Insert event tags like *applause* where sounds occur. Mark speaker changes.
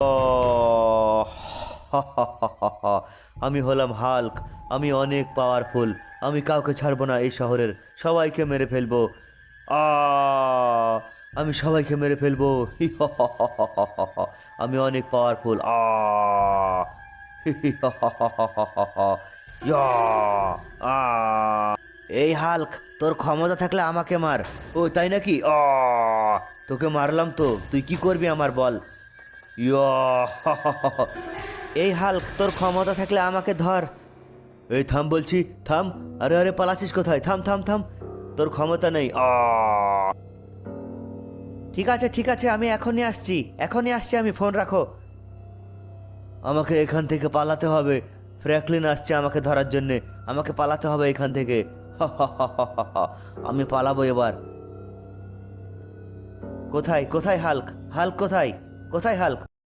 Speaker 1: *laughs* আমি হলাম হাল্ক, আমি অনেক পাওয়ারফুল আমি কাউকে ছাড়বো না এই শহরের, সবাইকে মেরে ফেলব। আমি সবাইকে মেরে ফেলব। *laughs* আমি অনেক পাওয়ারফুল। *laughs* এই হাল্ক, তোর ক্ষমতা থাকলে আমাকে মার। ও, তাই নাকি? তোকে মারলাম তো, তুই কি করবি আমার বল? এই হাল্ক তোর ক্ষমতা থাকলে আমাকে ধর। এই থাম বলছি থাম। আরে আরে পালাছিস কোথায়? থাম থাম থাম। তোর ক্ষমতা নেই। ঠিক আছে ঠিক আছে আমি এখনই আসছি। এখনই আসছি আমি ফোন রাখো। আমাকে এখান থেকে পালাতে হবে। ফ্র্যাঙ্কলিন আসছে আমাকে ধরার জন্যে। আমাকে পালাতে হবে এখান থেকে। আমি পালাবো এবার। কোথায়? কোথায় হাল্ক? হাল্ক কোথায়? কোথায় হাল্ক?